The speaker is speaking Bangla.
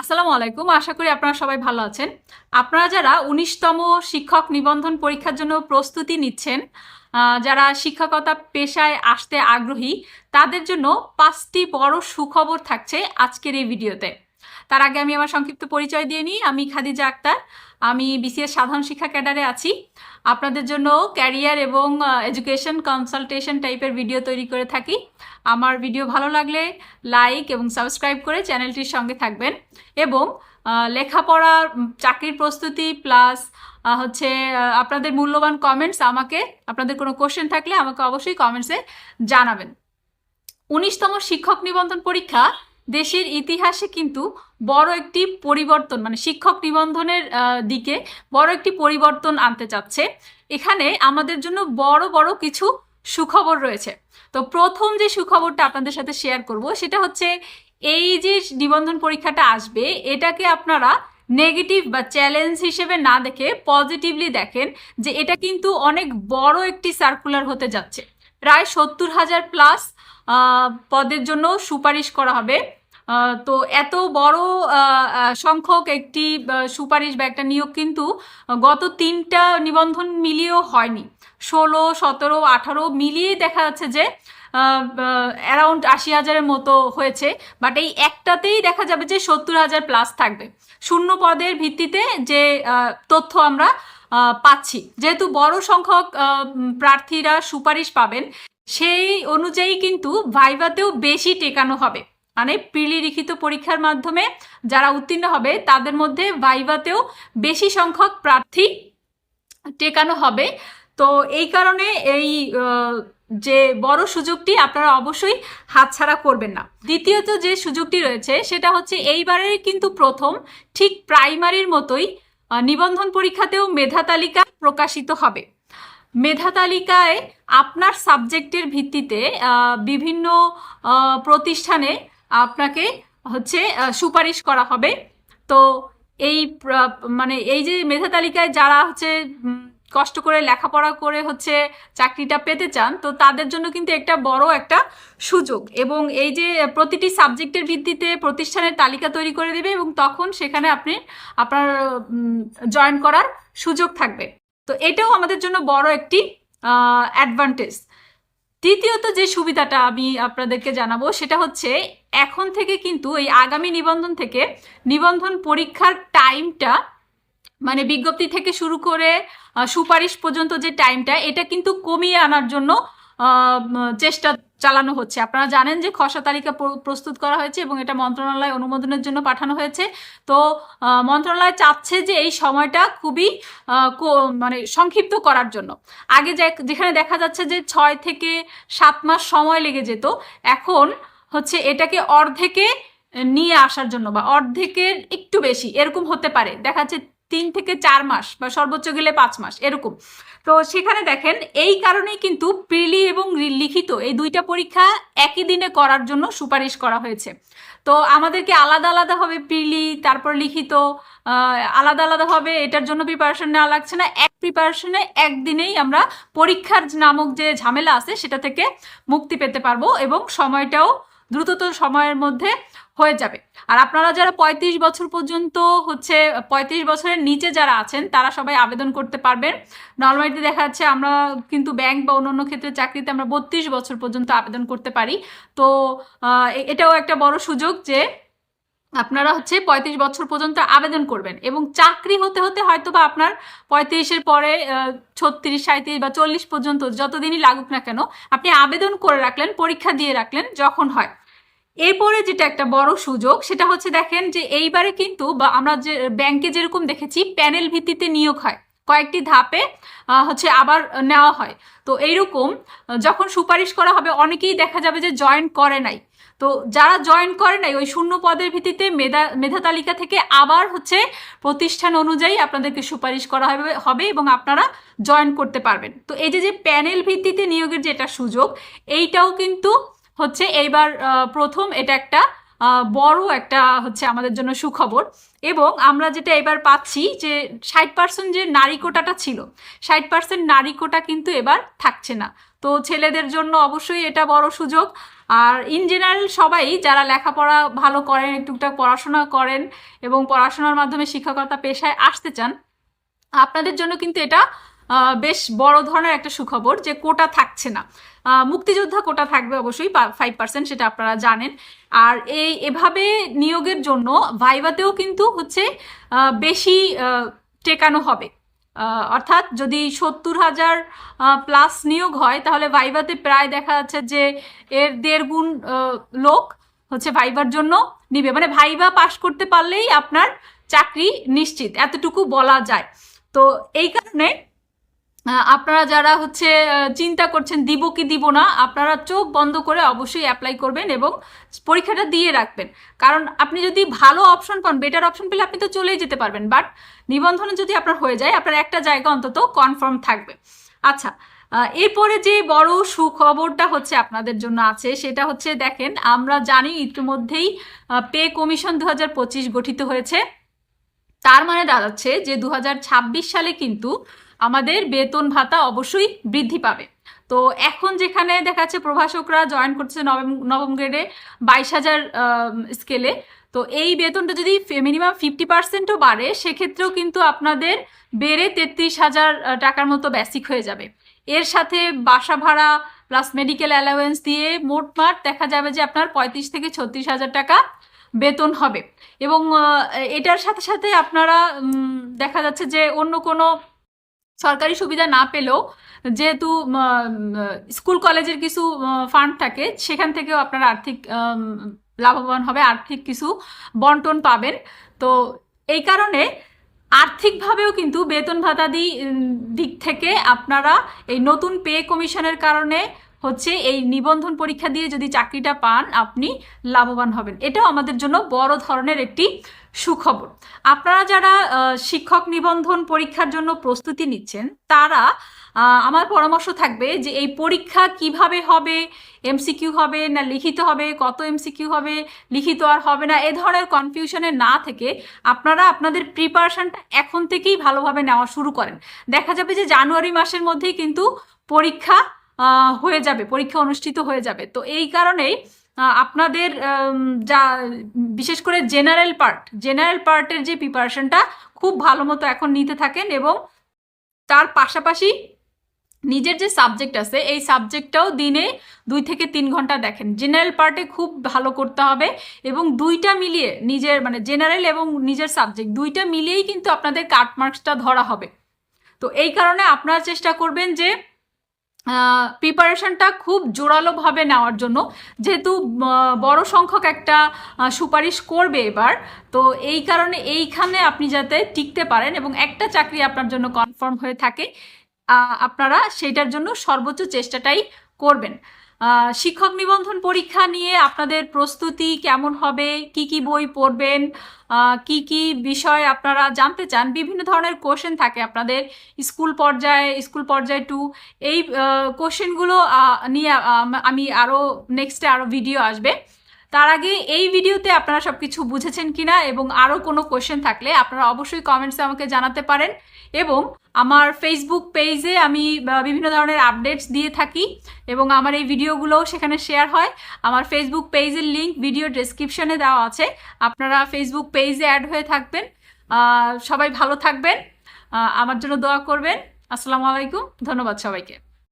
আসসালামু আলাইকুম, আশা করি আপনারা সবাই ভালো আছেন। আপনারা যারা উনিশতম শিক্ষক নিবন্ধন পরীক্ষার জন্য প্রস্তুতি নিচ্ছেন যারা শিক্ষকতা পেশায় আসতে আগ্রহী, তাদের জন্য পাঁচটি বড় সুখবর থাকছে আজকের এই ভিডিওতে। তার আগে আমি আমার সংক্ষিপ্ত পরিচয় দিয়ে নিই। আমি খাদিজা আক্তার। আমি বিসিএস সাধারণ শিক্ষা ক্যাডারে আছি। আপনাদের জন্য ক্যারিয়ার এবং এডুকেশন কনসালটেশন টাইপের ভিডিও তৈরি করে থাকি। আমার ভিডিও ভালো লাগলে লাইক এবং সাবস্ক্রাইব করে চ্যানেলটির সঙ্গে থাকবেন। এবং লেখাপড়া চাকরির প্রস্তুতি প্লাস হচ্ছে আপনাদের মূল্যবান কমেন্টস আমাকে, আপনাদের কোনো কোশ্চেন থাকলে আমাকে অবশ্যই কমেন্টসে জানাবেন। উনিশতম শিক্ষক নিবন্ধন পরীক্ষা দেশের ইতিহাসে কিন্তু বড় একটি পরিবর্তন মানে শিক্ষক নিবন্ধনের দিকে বড় একটি পরিবর্তন আনতে চাচ্ছে। এখানে আমাদের জন্য বড় বড় কিছু সুখবর রয়েছে। তো প্রথম যে সুখবরটা আপনাদের সাথে শেয়ার করব, সেটা হচ্ছে এই যে নিবন্ধন পরীক্ষাটা আসবে, এটাকে আপনারা নেগেটিভ বা চ্যালেঞ্জ হিসেবে না দেখে পজিটিভলি দেখেন যে এটা কিন্তু অনেক বড় একটি সার্কুলার হতে যাচ্ছে। প্রায় সত্তর হাজার প্লাস পদের জন্য সুপারিশ করা হবে। তো এত বড় সংখ্যক একটি সুপারিশ বা একটা নিয়োগ কিন্তু গত তিনটা নিবন্ধন মিলিয়েও হয়নি। ষোলো, সতেরো, আঠারো মিলিয়ে দেখা যাচ্ছে যে অ্যারাউন্ড আশি হাজারের মতো হয়েছে বাট এই একটাতেই দেখা যাবে যে সত্তর হাজার প্লাস থাকবে। শূন্য পদের ভিত্তিতে যে তথ্য আমরা পাচ্ছি। যেহেতু বড় সংখ্যক প্রার্থীরা সুপারিশ পাবেন, সেই অনুযায়ী কিন্তু ভাইভাতেও বেশি টেকানো হবে। মানে প্রিলি লিখিত পরীক্ষার মাধ্যমে যারা উত্তীর্ণ হবে, তাদের মধ্যে ভাইভাতেও বেশি সংখ্যক প্রার্থী টেকানো হবে। তো এই কারণে এই যে বড় সুযোগটি আপনারা অবশ্যই হাতছাড়া করবেন না। দ্বিতীয়ত যে সুযোগটি রয়েছে, সেটা হচ্ছে এইবারের কিন্তু প্রথম ঠিক প্রাইমারির মতোই নিবন্ধন পরীক্ষাতেও মেধা তালিকা প্রকাশিত হবে। মেধা তালিকায় আপনার সাবজেক্টের ভিত্তিতে বিভিন্ন প্রতিষ্ঠানে আপনাকে হচ্ছে সুপারিশ করা হবে। তো এই মানে এই যে মেধা তালিকায় যারা হচ্ছে কষ্ট করে লেখাপড়া করে হচ্ছে চাকরিটা পেতে চান, তো তাদের জন্য কিন্তু একটা বড় একটা সুযোগ। এবং এই যে প্রতিটি সাবজেক্টের ভিত্তিতে প্রতিষ্ঠানের তালিকা তৈরি করে দেবে এবং তখন সেখানে আপনি, আপনার জয়েন করার সুযোগ থাকবে। তো এটাও আমাদের জন্য বড় একটি অ্যাডভান্টেজ তৃতীয়ত যে সুবিধাটা আমি আপনাদেরকে জানাব, সেটা হচ্ছে এখন থেকে কিন্তু এই আগামী নিবন্ধন থেকে নিবন্ধন পরীক্ষার টাইমটা মানে বিজ্ঞপ্তি থেকে শুরু করে সুপারিশ পর্যন্ত যে টাইমটা, এটা কিন্তু কমিয়ে আনার জন্য চেষ্টা চালানো হচ্ছে। আপনারা জানেন যে খসড়া তালিকা প্র- প্রস্তুত করা হয়েছে এবং এটা মন্ত্রণালয় অনুমোদনের জন্য পাঠানো হয়েছে। তো মন্ত্রণালয় চাচ্ছে যে এই সময়টা খুবই মানে সংক্ষিপ্ত করার জন্য। আগে যেখানে দেখা যাচ্ছে যে ছয় থেকে সাত মাস সময় লেগে যেত, এখন হচ্ছে এটাকে অর্ধেকে নিয়ে আসার জন্য বা অর্ধেকের একটু বেশি, এরকম হতে পারে। দেখা যাচ্ছে তিন থেকে চার মাস বা সর্বোচ্চ গেলে পাঁচ মাস এরকম। তো সেখানে দেখেন এই কারণেই কিন্তু প্রিলি এবং লিখিত এই দুইটা পরীক্ষা একই দিনে করার জন্য সুপারিশ করা হয়েছে। তো আমাদেরকে আলাদা আলাদাভাবে প্রিলি তারপর লিখিত আহ, আলাদা আলাদাভাবে এটার জন্য প্রিপারেশন নেওয়া লাগছে না। এক প্রিপারেশনে একদিনেই আমরা পরীক্ষার নামক যে ঝামেলা আছে সেটা থেকে মুক্তি পেতে পারব এবং সময়টাও দ্রুততর সময়ের মধ্যে হয়ে যাবে। আর আপনারা যারা পঁয়ত্রিশ বছর পর্যন্ত হচ্ছে, পঁয়ত্রিশ বছরের নিচে যারা আছেন, তারা সবাই আবেদন করতে পারবেন। নর্মালিতে দেখা যাচ্ছে, আমরা কিন্তু ব্যাংক বা অন্য ক্ষেত্রে চাকরিতে আমরা বত্রিশ বছর পর্যন্ত আবেদন করতে পারি। তো এটাও একটা বড় সুযোগ যে আপনারা হচ্ছে পঁয়ত্রিশ বছর পর্যন্ত আবেদন করবেন এবং চাকরি হতে হতে হয়তো বা আপনার পঁয়ত্রিশের পরে ছত্রিশ সাঁত্রিশ বা চল্লিশ পর্যন্ত যতদিনই লাগুক না কেন, আপনি আবেদন করে রাখলেন, পরীক্ষা দিয়ে রাখলেন যখন হয়। এরপরে যেটা একটা বড় সুযোগ, সেটা হচ্ছে দেখেন যে এইবারে কিন্তু বা আমরা যে ব্যাংকে যেরকম দেখেছি, প্যানেল ভিত্তিতে নিয়োগ হয়। কয়েকটি ধাপে হচ্ছে আবার নেওয়া হয়। তো এইরকম যখন সুপারিশ করা হবে, অনেকেই দেখা যাবে যে জয়েন করে নাই। তো যারা জয়েন করে নাই, ওই শূন্য পদের ভিত্তিতে মেধা মেধা তালিকা থেকে আবার হচ্ছে প্রতিষ্ঠান অনুযায়ী আপনাদেরকে সুপারিশ করা হবে হবে এবং আপনারা জয়েন করতে পারবেন। তো এই যে যে প্যানেল ভিত্তিতে নিয়োগের যে এটা সুযোগ, এইটাও কিন্তু হচ্ছে এইবার প্রথম এটা একটা বড় একটা হচ্ছে আমাদের জন্য সুখবর। এবং আমরা যেটা এবার পাচ্ছি যে, ষাট পার্সেন্ট যে নারী কোটাটা ছিল, ষাট পার্সেন্ট নারী কোটা কিন্তু এবার থাকছে না। তো ছেলেদের জন্য অবশ্যই এটা বড় সুযোগ। আর ইন জেনারেল সবাই যারা লেখাপড়া ভালো করেন, টুকটাক পড়াশোনা করেন এবং পড়াশোনার মাধ্যমে শিক্ষকতা পেশায় আসতে চান, আপনাদের জন্য কিন্তু এটা বেশ বড় ধরনের একটা সুখবর যে কোটা থাকছে না। মুক্তিযোদ্ধা কোটা থাকবে অবশ্যই ফাইভ পার্সেন্ট সেটা আপনারা জানেন। আর এই এভাবে নিয়োগের জন্য ভাইভাতেও কিন্তু হচ্ছে বেশি টেকানো হবে। অর্থাৎ যদি সত্তর হাজার প্লাস নিয়োগ হয়, তাহলে ভাইভাতে প্রায় দেখা যাচ্ছে যে এর দেড় গুণ লোক হচ্ছে ভাইবার জন্য নিবে। মানে ভাইভা পাশ করতে পারলেই আপনার চাকরি নিশ্চিত, এতটুকু বলা যায়। তো এই কারণে আপনারা যারা হচ্ছে চিন্তা করছেন দিব কি দিব না, আপনারা চোখ বন্ধ করে অবশ্যই অ্যাপ্লাই করবেন এবং পরীক্ষাটা দিয়ে রাখবেন। কারণ আপনি যদি ভালো অপশন পান বেটার অপশন পেলে আপনি তো চলেই যেতে পারবেন। বাট নিবন্ধনে যদি আপনার হয়ে যায়, আপনার একটা জায়গা অন্তত কনফার্ম থাকবে। আচ্ছা এরপরে যে বড় সুখবরটা হচ্ছে আপনাদের জন্য আছে, সেটা হচ্ছে দেখেন, আমরা জানি ইতিমধ্যেই পে কমিশন দু হাজার পঁচিশ গঠিত হয়েছে। তার মানে দাঁড়াচ্ছে যে দু হাজার ছাব্বিশ সালে কিন্তু আমাদের বেতন ভাতা অবশ্যই বৃদ্ধি পাবে। তো এখন যেখানে দেখা যাচ্ছে প্রভাষকরা জয়েন করছে নবম নবম গ্রেডে বাইশ হাজার স্কেলে তো এই বেতনটা যদি মিনিমাম ফিফটি পার্সেন্টও বাড়ে, সেক্ষেত্রেও কিন্তু আপনাদের বেড়ে তেত্রিশ হাজার টাকার মতো বেসিক হয়ে যাবে। এর সাথে বাসা ভাড়া প্লাস মেডিকেল অ্যালাওয়েন্স দিয়ে মোটমাট দেখা যাবে যে আপনার পঁয়ত্রিশ থেকে ছত্রিশ হাজার টাকা বেতন হবে। এবং এটার সাথে সাথে আপনারা দেখা যাচ্ছে যে অন্য কোনো সরকারি সুবিধা না পেলেও যেহেতু স্কুল কলেজের কিছু ফান্ড থাকে, সেখান থেকেও আপনারা আর্থিক লাভবান হবে, আর্থিক কিছু বন্টন পাবেন। তো এই কারণে আর্থিকভাবেও কিন্তু বেতন ভাতাদি দিক থেকে আপনারা এই নতুন পে কমিশনের কারণে হচ্ছে এই নিবন্ধন পরীক্ষা দিয়ে যদি চাকরিটা পান, আপনি লাভবান হবেন। এটাও আমাদের জন্য বড় ধরনের একটি সুখবর। আপনারা যারা শিক্ষক নিবন্ধন পরীক্ষার জন্য প্রস্তুতি নিচ্ছেন, তারা আমার পরামর্শ থাকবে যে এই পরীক্ষা কীভাবে হবে, এমসিকিউ হবে না লিখিত হবে, কত এমসিকিউ হবে, লিখিত আর হবে না, এ ধরনের কনফিউশনে না থেকে আপনারা আপনাদের প্রিপারেশনটা এখন থেকেই ভালোভাবে নেওয়া শুরু করেন। দেখা যাবে যে জানুয়ারি মাসের মধ্যেই কিন্তু পরীক্ষা হয়ে যাবে, পরীক্ষা অনুষ্ঠিত হয়ে যাবে। তো এই কারণেই আপনাদের যা, বিশেষ করে জেনারেল পার্ট জেনারেল পার্টের যে প্রিপারেশনটা খুব ভালো মতো এখন নিতে থাকেন এবং তার পাশাপাশি নিজের যে সাবজেক্ট আছে, এই সাবজেক্টটাও দিনে দুই থেকে তিন ঘণ্টা দেখেন। জেনারেল পার্টে খুব ভালো করতে হবে এবং দুইটা মিলিয়ে নিজের মানে জেনারেল এবং নিজের সাবজেক্ট দুইটা মিলিয়েই কিন্তু আপনাদের কাট মার্কসটা ধরা হবে। তো এই কারণে আপনারা চেষ্টা করবেন যে প্রিপারেশনটা খুব জোরালোভাবে নেওয়ার জন্য যেহেতু বড় সংখ্যক একটা সুপারিশ করবে এবার। তো এই কারণে এইখানে আপনি যাতে টিকতে পারেন এবং একটা চাকরি আপনার জন্য কনফার্ম হয়ে থাকে আপনারা সেটার জন্য সর্বোচ্চ চেষ্টাটাই করবেন। শিক্ষক নিবন্ধন পরীক্ষা নিয়ে আপনাদের প্রস্তুতি কেমন হবে? কি কি বই পড়বেন? কি কি বিষয় আপনারা জানতে চান? বিভিন্ন ধরনের কোশ্চেন থাকে আপনাদের স্কুল পর্যায়ে স্কুল পর্যায়ে টু এই কোশ্চেনগুলো নিয়ে আমি আরও নেক্সটে আরও ভিডিও আসবে। তার আগে এই ভিডিওতে আপনারা সব কিছু বুঝেছেন কিনা এবং আরও কোনো কোয়েশ্চেন থাকলে আপনারা অবশ্যই কমেন্টসে আমাকে জানাতে পারেন। এবং আমার ফেসবুক পেজে আমি বিভিন্ন ধরনের আপডেটস দিয়ে থাকি এবং আমার এই ভিডিওগুলোও সেখানে শেয়ার হয়। আমার ফেসবুক পেজের লিংক ভিডিও ডেসক্রিপশনে দেওয়া আছে। আপনারা ফেসবুক পেজে অ্যাড হয়ে থাকবেন। সবাই ভালো থাকবেন। আমার জন্য দোয়া করবেন। আসসালামু আলাইকুম। ধন্যবাদ সবাইকে।